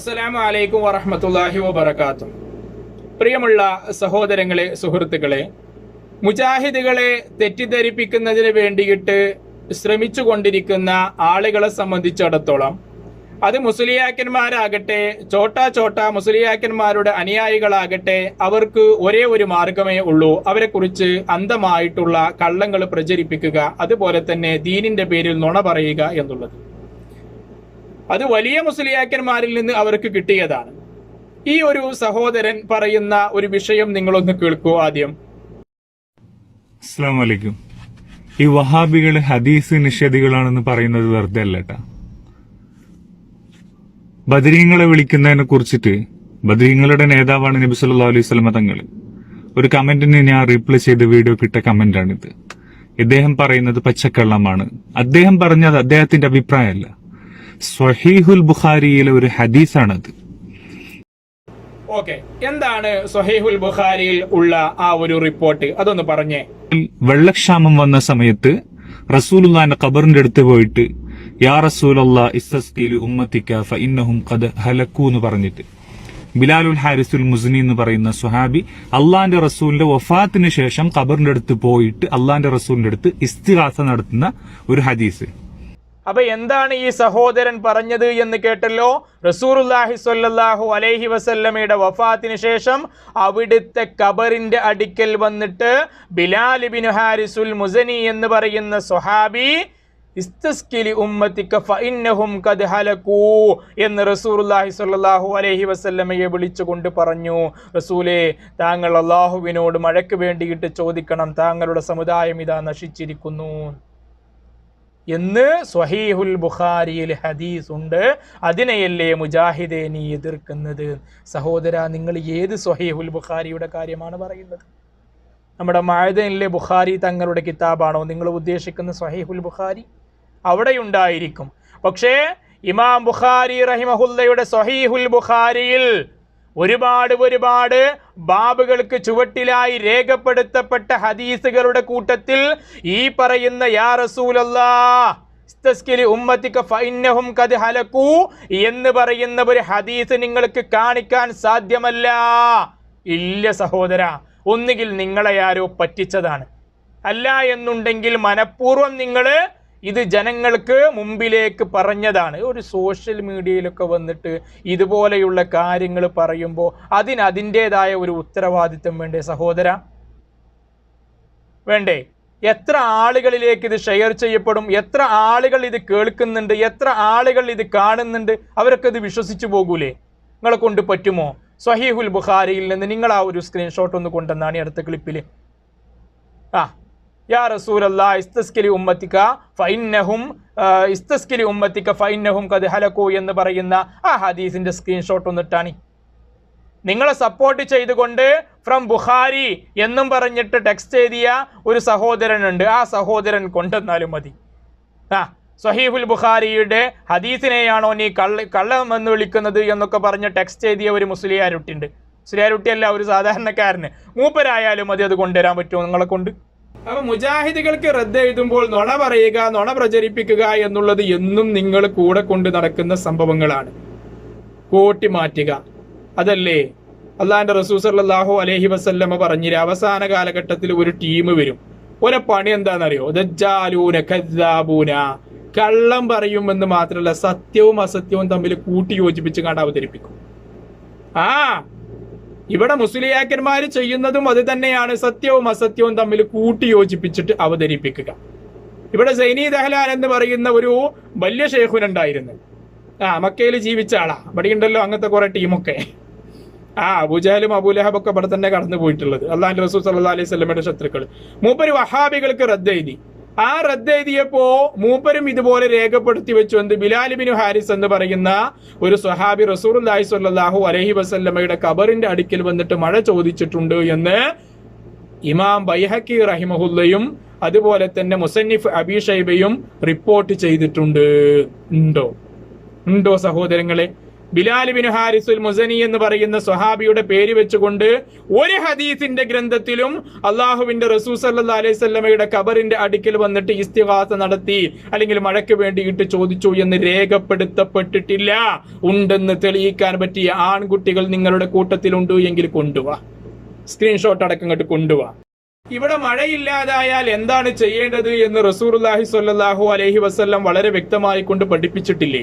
അസ്സലാമു അലൈക്കും വറഹമത്തല്ലാഹി വബർക്കാത്തു പ്രിയമുള്ള സഹോദരങ്ങളെ സുഹൃത്തുക്കളെ മുജാഹിദുകളെ തെറ്റിദ്ധരിപ്പിക്കുന്നതിന് വേണ്ടിയിട്ട് ശ്രമിച്ചു കൊണ്ടിരിക്കുന്ന ആളുകളെ സംബന്ധിച്ചിടത്തോളം അത് മുസ്ലിയാക്കന്മാരാകട്ടെ ചോട്ടാ ചോട്ടാ മുസ്ലിയാക്കന്മാരുടെ അനുയായികളാകട്ടെ അവർക്ക് ഒരേ ഒരു മാർഗമേ ഉള്ളൂ. അവരെക്കുറിച്ച് അന്ധമായിട്ടുള്ള കള്ളങ്ങൾ പ്രചരിപ്പിക്കുക അതുപോലെ തന്നെ ദീനിന്റെ പേരിൽ നുണ പറയുക എന്നുള്ളത്. അത് വലിയ മുസ്ലിയാക്കന്മാരിൽ നിന്ന് അവർക്ക് കിട്ടിയതാണ്. ഈ ഒരു സഹോദരൻ പറയുന്ന ഒരു വിഷയം നിങ്ങളൊന്ന് കേൾക്കൂ ആദ്യം. അസ്സാം ഈ വഹാബികൾ ഹദീസ് നിഷേധികളാണെന്ന് പറയുന്നത് വെറുതെ അല്ലട്ടാ. ബദരീങ്ങളെ വിളിക്കുന്നതിനെ കുറിച്ചിട്ട് ബദരീങ്ങളുടെ നേതാവാണ് നബി സല്ലാ അലൈഹി സ്വലമ തങ്ങൾ ഒരു കമന്റിന് ഞാൻ റീപ്ലൈ ചെയ്ത വീഡിയോ കിട്ട കമന്റാണിത്. ഇദ്ദേഹം പറയുന്നത് പച്ചക്കള്ളമാണ്. അദ്ദേഹം പറഞ്ഞത് അദ്ദേഹത്തിന്റെ അഭിപ്രായമല്ല. സ്വഹീഹുൽ ബുഖാരിയിലെ ഒരു ഹദീസാണത്. ഓക്കെ എന്താണ് സൊഹീഹുൽ ബുഖാരിയിൽ ഉള്ള ആ ഒരു റിപ്പോർട്ട്? അതൊന്ന് പറഞ്ഞേ. വെള്ളക്ഷാമം വന്ന സമയത്ത് റസൂലുല്ലാന്റെ ഖബറിന്റെ അടുത്ത് പോയിട്ട് യാ റസൂലല്ലാ ഇസ്തസ്കീലു ഉമ്മത്തിക്ക ഫഇന്നഹും ഖദ് ഹലക്കു എന്ന് പറഞ്ഞിട്ട്. ബിലാലുൽ ഹാരിസുൽ മുസ്നി എന്ന് പറയുന്ന സുഹാബി അള്ളാന്റെ റസൂലിന്റെ വഫാത്തിന് ശേഷം ഖബറിന്റെ അടുത്ത് പോയിട്ട് അള്ളാന്റെ റസൂലിന്റെ അടുത്ത് ഇസ്തിഹാസ നടത്തുന്ന ഒരു ഹദീസ്. അപ്പൊ എന്താണ് ഈ സഹോദരൻ പറഞ്ഞത് എന്ന് കേട്ടല്ലോ? റസൂറുല്ലാഹി സ്വല്ലല്ലാഹു അലൈഹി വസല്ലമയുടെ വഫാത്തിന് ശേഷം അവിടുത്തെ കബറിന്റെ അടുക്കൽ വന്നിട്ട് ബിലാൽ ബിൻ ഹാരിസുൽ മുസനി എന്ന് പറയുന്ന സ്വഹാബി ഇസ്തസ്കിലി ഉമ്മത്തിക്ക ഫഇന്നഹും ഹലകൂ എന്ന് റസൂലുള്ളാഹി സ്വല്ലല്ലാഹു അലൈഹി വസല്ലമയെ വിളിച്ചുകൊണ്ട് പറഞ്ഞു. റസൂലേ താങ്കൾ അള്ളാഹുവിനോട് മഴയ്ക്ക് വേണ്ടിയിട്ട് ചോദിക്കണം. താങ്കളുടെ സമുദായം ഇതാ നശിച്ചിരിക്കുന്നു. എന്ന് സ്വഹീഹുൽ ബുഖാരിയിൽ ഹദീസ് ഉണ്ട് അതിനെയല്ലേ മുജാഹിദെ നീ എതിർക്കുന്നത്? സഹോദര നിങ്ങൾ ഏത് സ്വഹീഹുൽ ബുഖാരിയുടെ കാര്യമാണ് പറയുന്നത്? നമ്മുടെ മായതനിലെ ബുഖാരി തങ്ങളുടെ കിതാബാണോ? നിങ്ങൾ ഉദ്ദേശിക്കുന്ന സ്വഹീഹുൽ ബുഖാരി അവിടെയുണ്ടായിരിക്കും. പക്ഷേ ഇമാം ബുഖാരി റഹിമഹുല്ലയുടെ സ്വഹീഹുൽ ബുഖാരിയിൽ ഒരുപാട് ഒരുപാട് ബാബുകൾക്ക് ചുവട്ടിലായി രേഖപ്പെടുത്തപ്പെട്ട ഹദീസുകളുടെ കൂട്ടത്തിൽ ഈ പറയുന്ന യാ റസൂലല്ലാ എന്ന് പറയുന്ന ഒരു ഹദീസ് നിങ്ങൾക്ക് കാണിക്കാൻ സാധ്യമല്ല. ഇല്ല സഹോദര ഒന്നുകിൽ നിങ്ങളെ ആരോ പറ്റിച്ചതാണ്. അല്ല എന്നുണ്ടെങ്കിൽ മനഃപൂർവം നിങ്ങൾ ഇത് ജനങ്ങൾക്ക് മുമ്പിലേക്ക് പറഞ്ഞതാണ്. ഒരു സോഷ്യൽ മീഡിയയിലൊക്കെ വന്നിട്ട് ഇതുപോലെയുള്ള കാര്യങ്ങൾ പറയുമ്പോൾ അതിന് അതിന്റെതായ ഒരു ഉത്തരവാദിത്വം വേണ്ടേ സഹോദര? വേണ്ടേ? എത്ര ആളുകളിലേക്ക് ഇത് ഷെയർ ചെയ്യപ്പെടും? എത്ര ആളുകൾ ഇത് കേൾക്കുന്നുണ്ട്? എത്ര ആളുകൾ ഇത് കാണുന്നുണ്ട്? അവരൊക്കെ ഇത് വിശ്വസിച്ചു പോകൂലേ? നിങ്ങളെ കൊണ്ട് പറ്റുമോ? സ്വഹീഹുൽ ബുഖാരിയിൽ നിന്ന് നിങ്ങൾ ആ ഒരു സ്ക്രീൻഷോട്ട് ഒന്ന് കൊണ്ടുവന്നാണ് അടുത്ത ക്ലിപ്പിൽ ആ യാ റസൂലല്ല ഇസ്തസ്കിലി ഉമ്മത്തിക്ക ഫൈന്നഹും ഇസ്തസ്കിലി ഉമ്മത്തിക്ക ഫൈന്നഹും കത് ഹലക്കു എന്ന് പറയുന്ന ആ ഹദീസിന്റെ സ്ക്രീൻഷോട്ട് ഒന്നിട്ടാണ് നിങ്ങളെ സപ്പോർട്ട് ചെയ്തുകൊണ്ട് ഫ്രം ബുഹാരി എന്നും പറഞ്ഞിട്ട് ടെക്സ്റ്റ് എഴുതിയ ഒരു സഹോദരനുണ്ട്. ആ സഹോദരൻ കൊണ്ടുവന്നാലും മതി. ആ സഹീഫുൽ ബുഖാരിയുടെ ഹദീസിനെയാണോ നീ കള്ള കള്ളം എന്ന് വിളിക്കുന്നത് എന്നൊക്കെ പറഞ്ഞ് ടെക്സ്റ്റ് എഴുതിയ ഒരു മുസ്ലിയാരുട്ടിയുണ്ട് മുസ്ലിയാരുട്ടിയല്ല ഒരു സാധാരണക്കാരന്. മൂപ്പരായാലും മതി അത് കൊണ്ടുവരാൻ പറ്റുമോ നിങ്ങളെ കൊണ്ട്? അപ്പൊ മുജാഹിദികൾക്ക് റദ്ദ് എഴുതുമ്പോൾ നുണ പറയുക നുണ പ്രചരിപ്പിക്കുക എന്നുള്ളത് എന്നും നിങ്ങൾ കൂടെ കൊണ്ട് നടക്കുന്ന സംഭവങ്ങളാണ്. കൂട്ടി മാറ്റുക. അതല്ലേ? അള്ളാന്റെ റസൂസല്ലാഹു അലൈഹി വസല്ലമ പറഞ്ഞില്ല അവസാന കാലഘട്ടത്തിൽ ഒരു ടീം വരും. ഒരു പണി എന്താണെന്നറിയോ? ദജ്ജാലൂന കദ്ദാബൂന. കള്ളം പറയുമെന്ന് മാത്രമല്ല സത്യവും അസത്യവും തമ്മിൽ കൂട്ടി യോജിപ്പിച്ച് കണ്ട് അവതരിപ്പിക്കും. ആ ഇവിടെ മുസ്ലിയാക്കന്മാർ ചെയ്യുന്നതും അത് തന്നെയാണ്. സത്യവും അസത്യവും തമ്മിൽ കൂട്ടി യോജിപ്പിച്ചിട്ട് അവതരിപ്പിക്കുക. ഇവിടെ സൈനി ദഹ്ലാൻ എന്ന് പറയുന്ന ഒരു വലിയ ഷേഖുനുണ്ടായിരുന്നു. ആ മക്കയിൽ ജീവിച്ച ആളാ. ഇവിടെ ഉണ്ടല്ലോ അങ്ങനത്തെ കുറെ ടീമൊക്കെ. ആ അബുജാലും അബുലഹബൊക്കെ ഇവിടെ തന്നെ കടന്നു പോയിട്ടുള്ളത് അള്ളാഹു റസൂൽ സല്ലാ അലൈഹി സ്വലമയുടെ ശത്രുക്കൾ മൂപ്പര് വഹാബികൾക്ക് റദ്ദ് എഴുതി. ആ റദ്ദ് എഴുതിയപ്പോ മൂപ്പരും ഇതുപോലെ രേഖപ്പെടുത്തി വെച്ചു. എന്ത്? ബിലാലിബിനു ഹാരിസ് എന്ന് പറയുന്ന ഒരു സ്വഹാബി റസൂർ അല്ലാഹി സ്വല്ലാഹു അലഹി വസല്ലമ്മയുടെ കബറിന്റെ അടുക്കൽ വന്നിട്ട് മഴ ചോദിച്ചിട്ടുണ്ട് എന്ന് ഇമാം ബൈഹക്കി റഹിമഹുല്ലയും അതുപോലെ തന്നെ മുസന്നിഫ് അബിഷൈബയും റിപ്പോർട്ട് ചെയ്തിട്ടുണ്ട്. ഉണ്ടോ? ഉണ്ടോ സഹോദരങ്ങളെ? ബിലാൽ ബിൻ ഹാരിസുൽ മുസനി എന്ന് പറയുന്ന സ്വഹാബിയുടെ പേര് വെച്ചുകൊണ്ട് ഒരു ഹദീസിന്റെ ഗ്രന്ഥത്തിലും അള്ളാഹുവിന്റെ റസൂ സല്ലാ അലൈഹി സ്വല്ലമയുടെ കബറിന്റെ അടുക്കൽ വന്നിട്ട് ഇസ്തിഹാസ നടത്തി അല്ലെങ്കിൽ മഴയ്ക്ക് വേണ്ടിയിട്ട് ചോദിച്ചു എന്ന് രേഖപ്പെടുത്തപ്പെട്ടിട്ടില്ല. ഉണ്ടെന്ന് തെളിയിക്കാൻ പറ്റിയ ആൺകുട്ടികൾ നിങ്ങളുടെ കൂട്ടത്തിലുണ്ട് എങ്കിൽ കൊണ്ടുവാ. സ്ക്രീൻഷോട്ട് അടക്കം ഇങ്ങോട്ട് കൊണ്ടുവാ. ഇവിടെ മഴയില്ലാതായാൽ എന്താണ് ചെയ്യേണ്ടത് എന്ന് റസൂർലാഹി സ്വല്ലല്ലാഹു അലഹി വസല്ലം വളരെ വ്യക്തമായി കൊണ്ട് പഠിപ്പിച്ചിട്ടില്ലേ?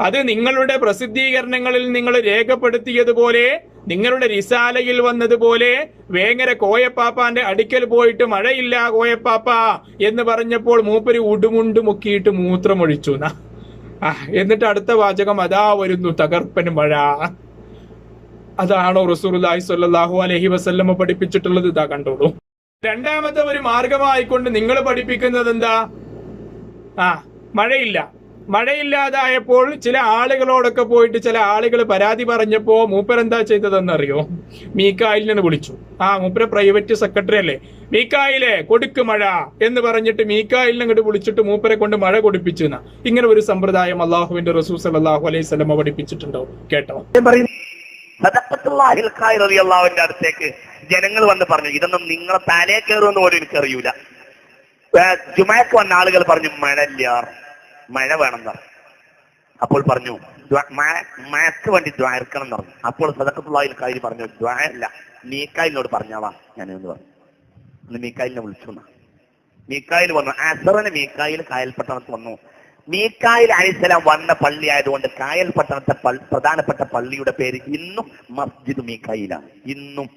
അത് നിങ്ങളുടെ പ്രസിദ്ധീകരണങ്ങളിൽ നിങ്ങൾ രേഖപ്പെടുത്തിയതുപോലെ നിങ്ങളുടെ റിസാലയിൽ വന്നതുപോലെ വേങ്ങര കോയപ്പാപ്പാന്റെ അടുക്കൽ പോയിട്ട് മഴയില്ല കോയപ്പാപ്പ എന്ന് പറഞ്ഞപ്പോൾ മൂപ്പര് ഉടുമുണ്ട് മുക്കിയിട്ട് മൂത്രമൊഴിച്ചു. എന്നിട്ട് അടുത്ത വാചകം അതാ വരുന്നു തകർപ്പൻ മഴ. അതാണോ റസൂലുള്ളാഹി സ്വല്ലല്ലാഹു അലഹി വസല്ലമ്മ പഠിപ്പിച്ചിട്ടുള്ളത്? ഇതാ കണ്ടോളൂ. രണ്ടാമത്തെ ഒരു മാർഗമായിക്കൊണ്ട് നിങ്ങൾ പഠിപ്പിക്കുന്നത് എന്താ? ആ മഴയില്ല. മഴയില്ലാതായപ്പോൾ ചില ആളുകളോടൊക്കെ പോയിട്ട് ചില ആളുകൾ പരാതി പറഞ്ഞപ്പോ മൂപ്പരെന്താ ചെയ്തതെന്നറിയോ? മീക്കായിലിനെ വിളിച്ചു. ആ മൂപ്പര പ്രൈവറ്റ് സെക്രട്ടറി അല്ലേ? മീക്കായിലെ കൊടുക്ക് മഴ എന്ന് പറഞ്ഞിട്ട് മീക്കായിലിനെ അങ്ങോട്ട് വിളിച്ചിട്ട് മൂപ്പരെ കൊണ്ട് മഴ കൊടുപ്പിച്ചു ഇങ്ങനെ ഒരു സമ്പ്രദായം അള്ളാഹുവിന്റെ റസൂൽ സല്ലല്ലാഹു അലൈഹി സ്വലമ പഠിപ്പിച്ചിട്ടുണ്ടോ? കേട്ടോ. അടുത്തേക്ക് ജനങ്ങൾ വന്ന് പറഞ്ഞു ഇതൊന്നും നിങ്ങളെ തലേ കയറുമെന്ന് പോലും എനിക്കറിയൂല. ജുമാക്ക് വന്ന ആളുകൾ പറഞ്ഞു മഴയില്ല. മഴ വേണം അപ്പോൾ പറഞ്ഞു മഴക്ക് വേണ്ടി ദ്വാരക്കണം എന്ന് പറഞ്ഞു. അപ്പോൾ സദഖത്തുല്ലാഹിൽ കാര്യം പറഞ്ഞു ദ്വാരല്ല മീക്കായിലിനോട് പറഞ്ഞാവാ ഞാൻ എന്ന് പറഞ്ഞു. മീക്കായിലിനെ വിളിച്ചു. മീക്കായിൽ വന്നു. അസറിന് മീക്കായിൽ കായൽ പട്ടണത്ത് വന്നു. മീക്കായിൽ അലിസ്ലാം വന്ന പള്ളി ആയതുകൊണ്ട് കായൽ പട്ടണത്തെ പ്രധാനപ്പെട്ട പള്ളിയുടെ പേര് ഇന്നും മസ്ജിദ് മീക്കായിലാണ് ഇന്നും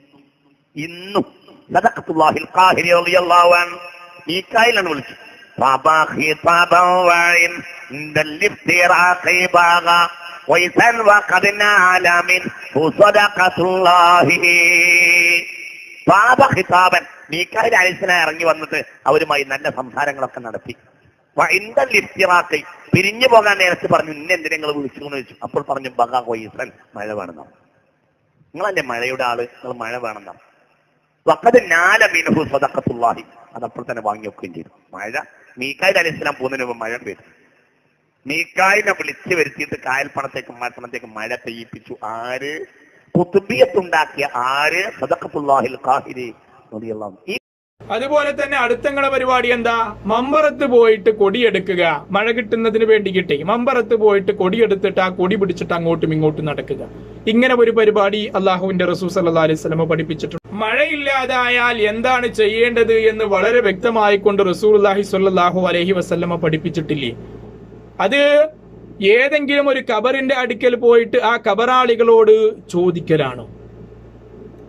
ഇന്നും. അൻഹു. മീക്കായിലാണ് വിളിച്ചത് طابا خطابا وعين عند الافتراق باغا ويسا وقد نال منه صدقة الله طاب خطابا മീക്കായിൽ അലിസ്ലാം ഇറങ്ങി വന്നിട്ട് അവരുമായി നല്ല സംസാരങ്ങളൊക്കെ നടത്തി ഇന്റൽ ഇഫ്തിറാഖ് പിരിഞ്ഞു പോകാൻ നേരത്ത് പറഞ്ഞു ഇന്ന എന്തിനെ നിങ്ങൾ വിളിച്ചു എന്ന് ചോദിച്ചു അപ്പോൾ പറഞ്ഞു ബഗാ കൊയ്സൻ മഴ വേണമെന്നാണ് നിങ്ങളല്ലേ മഴയുടെ ആള് നിങ്ങൾ മഴ വേണമെന്നാണ് വക്കത് നാല മിനഹു സദഖത്തുല്ലാഹി അതപ്പോൾ തന്നെ വാങ്ങി വെക്കുകയും ചെയ്തു മഴ മീക്കായിൽ അലി ഇസ്ലാം പോകുന്നതിന് മുമ്പ് മഴ പെയ്തു. മീക്കായിനെ വിളിച്ചു വരുത്തിയിട്ട് കായൽ പണത്തേക്ക് മഴപ്പണത്തേക്ക് മഴ പെയ്യിപ്പിച്ചു. ആര്? കുത്തുബിയത്തുണ്ടാക്കിയ ആര്? സദഖത്തുല്ലാഹിൽ കാഹിരി ഈ അതുപോലെ തന്നെ അടുത്തങ്ങളെ പരിപാടി എന്താ? മമ്പറത്ത് പോയിട്ട് കൊടിയെടുക്കുക. മഴ കിട്ടുന്നതിന് വേണ്ടി കിട്ടി. മമ്പറത്ത് പോയിട്ട് കൊടിയെടുത്തിട്ട് ആ കൊടി പിടിച്ചിട്ട് അങ്ങോട്ടും ഇങ്ങോട്ടും നടക്കുക. ഇങ്ങനെ ഒരു പരിപാടി അള്ളാഹുവിന്റെ റസൂൽ സല്ലാ അലൈഹി സ്വലമ പഠിപ്പിച്ചിട്ടുണ്ട്. മഴയില്ലാതായാൽ എന്താണ് ചെയ്യേണ്ടത് എന്ന് വളരെ വ്യക്തമായി കൊണ്ട് റസൂൽ അള്ളാഹി സ്വല്ലാഹു അലൈഹി വസല്ലമ പഠിപ്പിച്ചിട്ടില്ലേ? അത് ഏതെങ്കിലും ഒരു കബറിന്റെ അടുക്കൽ പോയിട്ട് ആ കബറാളികളോട് ചോദിക്കലാണോ.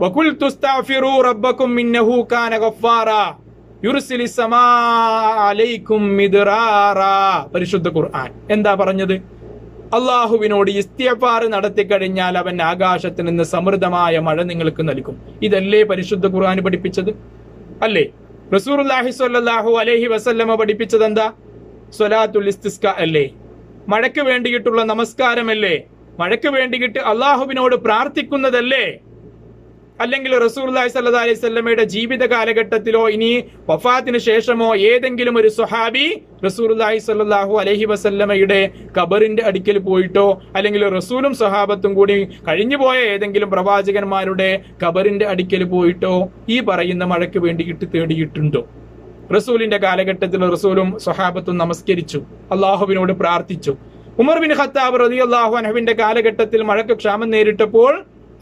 വകുൽ തുസ്താഫിറു റബ്ബക്കും ഇന്നഹു കാന യുർസിലി പരിശുദ്ധ ഖുർആൻ. എന്താ പറഞ്ഞത്? അള്ളാഹുവിനോട് ഇസ്തിയഫാർ നടത്തി കഴിഞ്ഞാൽ അവൻ ആകാശത്ത് നിന്ന് സമൃദ്ധമായ മഴ നിങ്ങൾക്ക് നൽകും. ഇതല്ലേ പരിശുദ്ധ ഖുർആൻ പഠിപ്പിച്ചത്? അല്ലേ? റസൂർഹി സ്വല്ലല്ലാഹു അലൈഹി വസല്ലമ പഠിപ്പിച്ചത് എന്താ സ്വലാത്തുൽ ഇസ്തിസ്ക അല്ലേ? മഴയ്ക്ക് വേണ്ടിയിട്ടുള്ള നമസ്കാരമല്ലേ? മഴയ്ക്ക് വേണ്ടിയിട്ട് അള്ളാഹുവിനോട് പ്രാർത്ഥിക്കുന്നതല്ലേ? അല്ലെങ്കിൽ റസൂർലായി സല്ലാ അലൈഹി സ്വല്ലമയുടെ ജീവിത കാലഘട്ടത്തിലോ ഇനി വഫാത്തിന് ശേഷമോ ഏതെങ്കിലും ഒരു സ്വഹാബി റസൂർലായി സല്ലാഹു അലഹി വസല്ലമയുടെ ഖബറിന്റെ അടുക്കൽ പോയിട്ടോ അല്ലെങ്കിൽ റസൂലും സ്വഹാബത്തും കൂടി കഴിഞ്ഞുപോയ ഏതെങ്കിലും പ്രവാചകന്മാരുടെ ഖബറിന്റെ അടുക്കൽ പോയിട്ടോ ഈ പറയുന്ന മഴയ്ക്ക് വേണ്ടിയിട്ട് തേടിയിട്ടുണ്ടോ? റസൂലിന്റെ കാലഘട്ടത്തിൽ റസൂലും സ്വഹാബത്തും നമസ്കരിച്ചു അള്ളാഹുവിനോട് പ്രാർത്ഥിച്ചു. ഉമർ ബിൻ ഖത്താബ് റതി അള്ളാഹു അനഹുവിന്റെ കാലഘട്ടത്തിൽ മഴയ്ക്ക് ക്ഷാമം നേരിട്ടപ്പോൾ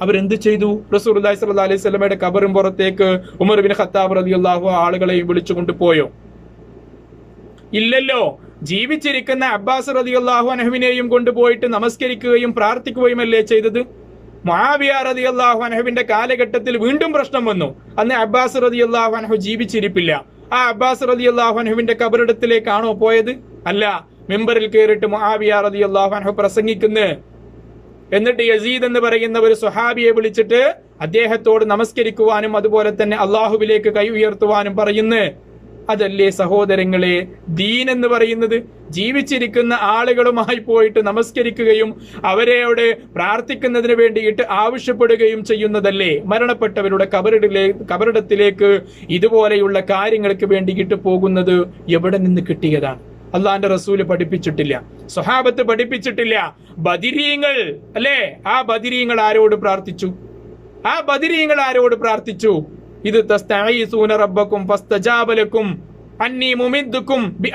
അവരെന്ത് ചെയ്തു? റസൂൽ സല്ല അലൈഹി സ്വലമയുടെ കബറും പുറത്തേക്ക് ഉമർ ബിൻ ഖത്താബ് റതിയുള്ളാഹു ആളുകളെയും വിളിച്ചുകൊണ്ട് പോയോ? ഇല്ലല്ലോ. ജീവിച്ചിരിക്കുന്ന അബ്ബാസ് റതി അള്ളാഹു അനഹുവിനെയും കൊണ്ടുപോയിട്ട് നമസ്കരിക്കുകയും പ്രാർത്ഥിക്കുകയും അല്ലേ ചെയ്തത്? മാവിയ റതി അള്ളാഹു അനഹുവിന്റെ കാലഘട്ടത്തിൽ വീണ്ടും പ്രശ്നം വന്നു. അന്ന് അബ്ബാസ് റതി അള്ളാഹു അനഹു ജീവിച്ചിരിപ്പില്ല. ആ അബ്ബാസ് റതി അള്ളാഹു അനഹുവിന്റെ കബറിടത്തിലേക്കാണോ പോയത്? അല്ല. മെമ്പറിൽ കയറിയിട്ട് മഹാബിയ റതി അള്ളാഹു അനഹു പ്രസംഗിക്കുന്നു. എന്നിട്ട് യസീദ് എന്ന് പറയുന്ന ഒരു സുഹാബിയെ വിളിച്ചിട്ട് അദ്ദേഹത്തോട് നമസ്കരിക്കുവാനും അതുപോലെ തന്നെ അള്ളാഹുവിലേക്ക് കൈ ഉയർത്തുവാനും പറയുന്നു. അതല്ലേ സഹോദരങ്ങളെ ദീൻ എന്ന് പറയുന്നത്? ജീവിച്ചിരിക്കുന്ന ആളുകളുമായി പോയിട്ട് നമസ്കരിക്കുകയും അവരെയോട് പ്രാർത്ഥിക്കുന്നതിന് വേണ്ടിയിട്ട് ആവശ്യപ്പെടുകയും ചെയ്യുന്നതല്ലേ? മരണപ്പെട്ടവരുടെ കബറിടിലെ കബറിടത്തിലേക്ക് ഇതുപോലെയുള്ള കാര്യങ്ങൾക്ക് വേണ്ടിയിട്ട് പോകുന്നത് എവിടെ നിന്ന് കിട്ടിയതാണ്? അള്ളാന്റെ റസൂൽ പഠിപ്പിച്ചിട്ടില്ല. സ്വഹാബത്ത് പഠിപ്പിച്ചിട്ടില്ല. ബദിരീങ്ങൾ അല്ലേ? ആ ബദിരീങ്ങൾ ആരോട് പ്രാർത്ഥിച്ചു? ആ ബദിരീങ്ങൾ ആരോട് പ്രാർത്ഥിച്ചു? ഇത് തസ്തഈസൂന റബ്ബക്കും ഫസ്തജാബലക്കും അന്നി ബി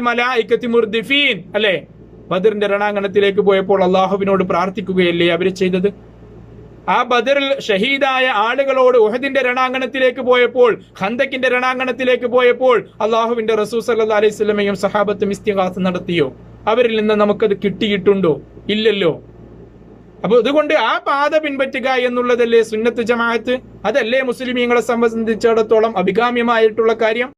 മലായികത്തി മുർദിഫീൻ അല്ലേ? ബദറിന്റെ രണാങ്കണത്തിലേക്ക് പോയപ്പോൾ അള്ളാഹുവിനോട് പ്രാർത്ഥിക്കുകയല്ലേ അവർ ചെയ്തത്? ആ ബദറിൽ ഷഹീദായ ആളുകളോട് ഉഹദിന്റെ രണാങ്കണത്തിലേക്ക് പോയപ്പോൾ ഖന്തക്കിന്റെ രണാങ്കണത്തിലേക്ക് പോയപ്പോൾ അള്ളാഹുവിന്റെ റസൂൽ സല്ലാ അലൈഹി സ്വലമയും സഹാബത്തും ഇസ്തിഹാസ് നടത്തിയോ? അവരിൽ നിന്ന് നമുക്കത് കിട്ടിയിട്ടുണ്ടോ? ഇല്ലല്ലോ. അപ്പൊ അതുകൊണ്ട് ആ പാത പിൻപറ്റുക എന്നുള്ളതല്ലേ സുന്നത്ത് ജമാഅത്ത്? അതല്ലേ മുസ്ലിമീങ്ങളെ സംബന്ധിച്ചിടത്തോളം അഭികാമ്യമായിട്ടുള്ള കാര്യം?